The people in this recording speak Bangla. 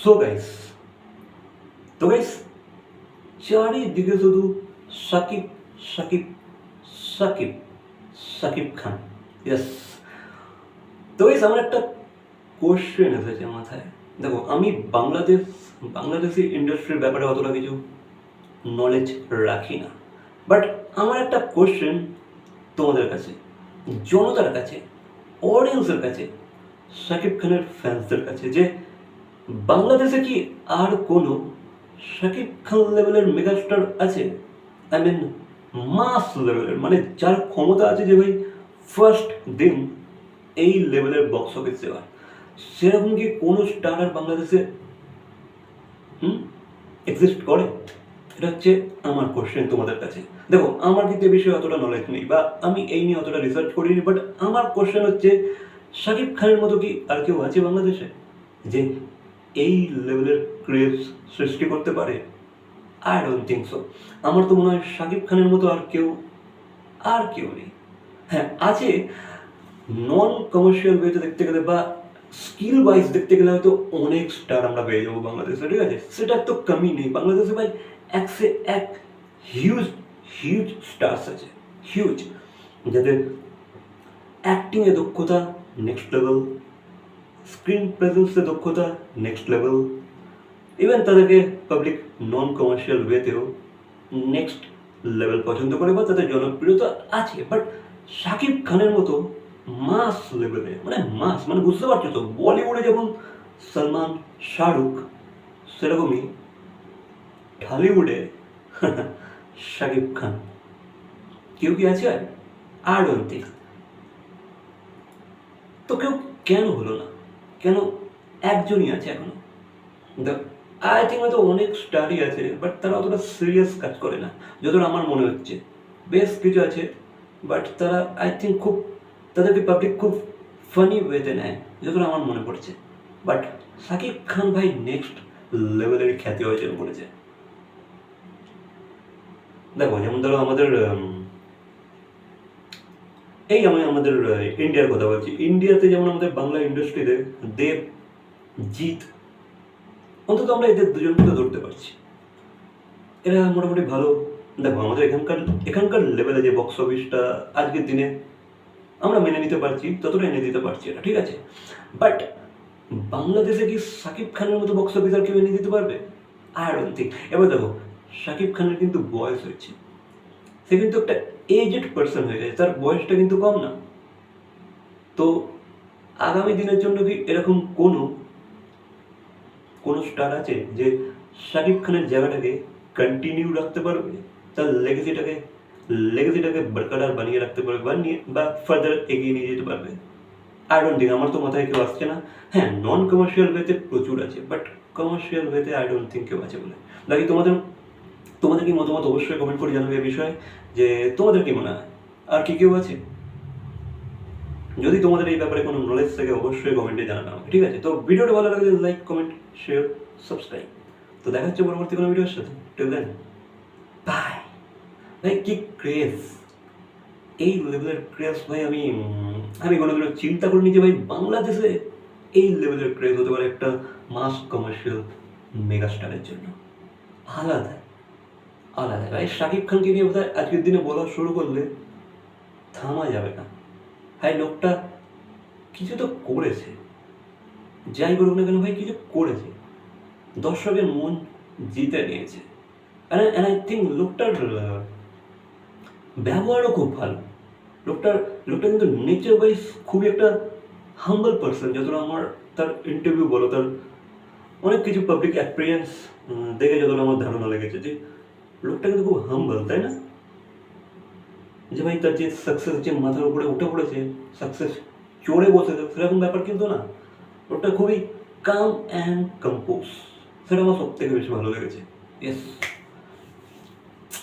সো গাইস তো গাইস চারিদিকে শুধু সাকিব সাকিব সাকিব সাকিব খান। ইয়েস তো গাইস আমার একটা কোশ্চেন এসেছে মাথায়। দেখো, আমি বাংলাদেশ, বাংলাদেশি ইন্ডাস্ট্রির ব্যাপারে অতটা কিছু নলেজ রাখি না। বাট আমার একটা কোশ্চেন তোমাদের কাছে, জনতার কাছে অডিয়েন্সের কাছে শাকিব খানের ফ্যান্সদের কাছে, যে বাংলাদেশে কি আর কোনো শাকিব খান লেভেলের মেগাস্টার আছে? আই মিন মাস লেভেলের মানে যার ক্ষমতা আছে যে ভাই ফার্স্ট দিন এই লেভেলের বক্স অফিস দেওয়ার সেরকম কি কোনো স্টার আর বাংলাদেশে এক্সিস্ট করে? এটা হচ্ছে আমার কোশ্চেন তোমাদের কাছে। দেখো, আমার কিন্তু এ বিষয়ে অতটা নলেজ নেই বা আমি এই নিয়ে অতটা রিসার্চ করিনি বাট আমার কোশ্চেন হচ্ছে, শাকিব খানের মতো কি আর কেউ আছে বাংলাদেশে? যে এই লেভেলের ক্রেজ সৃষ্টি করতে পারে? আই ডোন্ট থিঙ্ক সো আমার তো মনে হয় শাকিব খানের মতো আর কেউ আর কেউ নেই। হ্যাঁ আছে নন কমার্শিয়াল ওয়েতে দেখতে গেলে বা স্কিল ওয়াইজ দেখতে গেলে হয়তো অনেক স্টার আমরা পেয়ে যাব বাংলাদেশে, ঠিক আছে? সেটা তো কমই নেই। বাংলাদেশে ভাই এক সে এক হিউজ হিউজ স্টার্স আছে। হিউজ যাদের অ্যাক্টিংয়ে দক্ষতা নেক্সট লেভেল স্ক্রিন প্রেজেন্সে দক্ষতা নেক্সট লেভেল ইভেন তাদেরকে পাবলিক নন কমার্শিয়াল ওয়েতেও নেক্সট লেভেল পছন্দ করে বা তাদের জনপ্রিয়তা আছে। বাট শাকিব খানের মতো মাস লেভেলে মানে মাস মানে বুঝতে পারছ তো, বলিউডে যেমন সলমান শাহরুখ, সেরকমই ঢালিউডে শাকিব খান। কেউ কি আছে? আর থিঙ্ক তো কেউ কেন হলো না? কেন একজনই আছে এখনও? আই থিঙ্ক হয়তো অনেক স্টাডি আছে বাট তারা অতটা সিরিয়াস কাজ করে না, যতটা আমার মনে হচ্ছে। বেশ কিছু আছে বাট তারা আই থিঙ্ক খুব, তাদেরকে পাবলিক খুব ফানি ওয়েতে নেয়, যতটা আমার মনে পড়ছে। বাট সাকিব খান ভাই নেক্সট লেভেলের খ্যাতি অর্জন করেছে। দেখো, যেমন ধরো আমাদের এই আমি আমাদের ইন্ডিয়ার কথা বলছি। ইন্ডিয়াতে যেমন আমাদের বাংলা ইন্ডাস্ট্রিতে দেব, জিৎ, অন্তত আমরা এদের দুজনকে ধরতে পারছি। এরা মোটামুটি ভালো। দেখো, আমাদের এখানকার এখানকার লেভেলে যে বক্স অফিসটা আজকের দিনে আমরা মেনে নিতে পারছি ততটা এনে দিতে পারছি এটা ঠিক আছে? বাট বাংলাদেশে কি সাকিব খানের মতো বক্স অফিস আর কেউ এনে দিতে পারবে? আর এবার দেখো, সাকিব খানের কিন্তু বয়স হয়েছে। সে কিন্তু একটা এজেড পার্সন হয়ে গেছে, তার বয়সটা কিন্তু কম না। তো আগামী দিনের জন্য কি এরকম কোনো কোনো স্টার আছে যে শাকিব খানের জায়গাটাকে কন্টিনিউ রাখতে পারবে? তার লেগেসিটাকে লেগেসিটাকে বরকরার বানিয়ে রাখতে পারবে বা নিয়ে বা ফার্দার এগিয়ে নিয়ে যেতে পারবে? আই ডোন্ট থিঙ্ক আমার তো মাথায় কেউ আসছে না। হ্যাঁ নন কমার্শিয়াল ওয়েতে প্রচুর আছে বাট কমার্শিয়াল ওয়েতে আই ডোন্ট থিঙ্ক কেউ আছে বলে। বাকি তোমাদের তোমাদের কি মতামত অবশ্যই কমেন্ট করে জানাবে এই বিষয়ে, যে তোমাদের কি মনে হয়? আর কি কেউ আছে? যদি তোমাদের এই ব্যাপারে কোনো নলেজ থাকে, অবশ্যই কমেন্টে আমাকে, ঠিক আছে? তো ভিডিওটা ভালো লাগলে লাইক কমেন্ট শেয়ার সাবস্ক্রাইব তো দেখা হচ্ছে পরবর্তী কোনো ভিডিওর সাথে। টিল দেন বাই ভাই, কি ক্রেজ এই লেভেলের ক্রেজ ভাই, আমি আমি কোনোদিনও চিন্তা করিনি যে ভাই, বাংলাদেশে এই লেভেলের ক্রেজ হতে পারে একটা মাস কমার্শিয়াল মেগাস্টারের জন্য। আলাদা আলাদা ভাই শাকিব খানকে নিয়ে বোধহয় আজকের দিনে বলা শুরু করলে থামা যাবে না। ভাই, লোকটা কিছু তো করেছে। যাই বলুক না কেন, ভাই, কিছু করেছে। দর্শকের মন জিতে নিয়েছে। অ্যান্ড আই থিঙ্ক লোকটার ব্যবহারও খুব ভালো। লোকটার, লোকটা কিন্তু নেচার ওয়াইজ খুবই একটা হাম্বল পার্সন যতটা আমার তার ইন্টারভিউ বলো, তার অনেক কিছু পাবলিক অ্যাপিয়ারেন্স দেখে যতটা আমার ধারণা লেগেছে যে লোকটা কিন্তু খুব হাম্বল তাই না যে ভাই তার যে সাকসেস যে মাথার উপরে উঠে পড়েছে সাকসেস চড়ে বসেছে সেরকম ব্যাপার কিন্তু না লোকটা খুবই কাম অ্যান্ড কম্পোজ সেটা আমার সব থেকে বেশি ভালো লেগেছে ইয়েস